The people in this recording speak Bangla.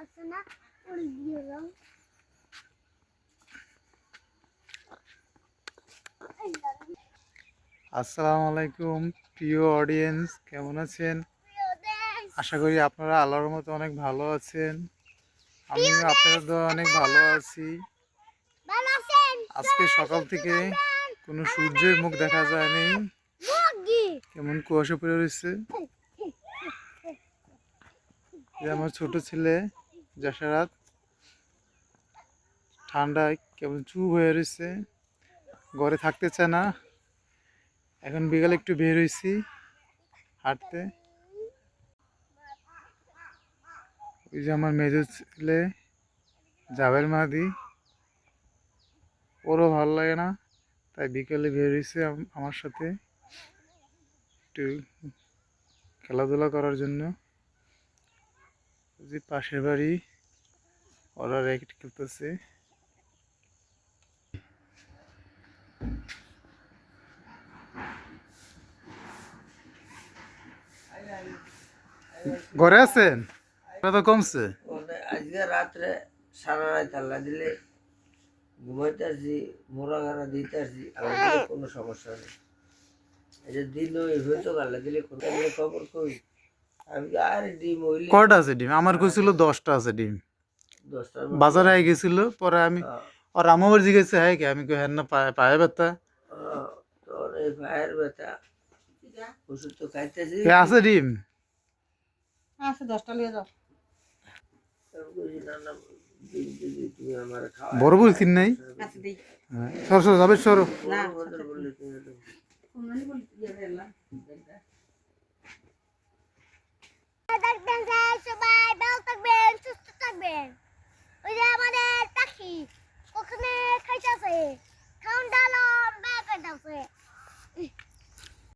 আছে না গেলাম আসসালামু আলাইকুম প্রিয় অডিয়েন্স কেমন আছেন? আশা করি আপনারা আল্লাহর মতো অনেক ভালো আছেন। আমি আপনাদের দ্বারা অনেক ভালো আছি। আজকে সকাল থেকে কোনো সূর্যের মুখ দেখা যায়নি। কেমন কুয়াশা পড়ে রয়েছে? আমার ছোট ছেলে যশারাত ঠান্ডায় কেমন চুপ হয়ে রয়েছে, ঘরে থাকতে চায় না। এখন বিকালে একটু বের হয়েছি, হাঁটতে। ওই যে আমার মেজো ছেলে, জাবের মাদি, ওরও ভালো লাগে না, তাই বিকেলে বের হয়েছে আমার সাথে একটু খেলাধুলা করার জন্য। যে পাশের বাড়ি ওরা র্যাকেট খেলতেছে। ঘরে আছেন? ওটা তো কমছে। আজকে রাত্রে সারা রাত আল্লাহ দিলে ঘুমাইতে আসছি মোরাগারা দিতে আসছি আল্লাহ কোনো সমস্যা নেই। এই যে দিন ওই হয়তো আল্লাহ দিলে কোনো খবর কই? আমি কি আর ডিম হইলে কয়টা আছে ডিম? আমার কইছিল দশটা আছে ডিম। বাজারে আই গেছিল পরে আমি আর আমার জিজ্ঞেসে হ্যাঁ কি আমি কই হ্যাঁ না পায়ে পায়ে ব্যথা? আছে ডিম? দশটা যাও আমার খাওয়া বড় তিন নাই? দিই। হ্যাঁ, সর সর যাবে সরো। না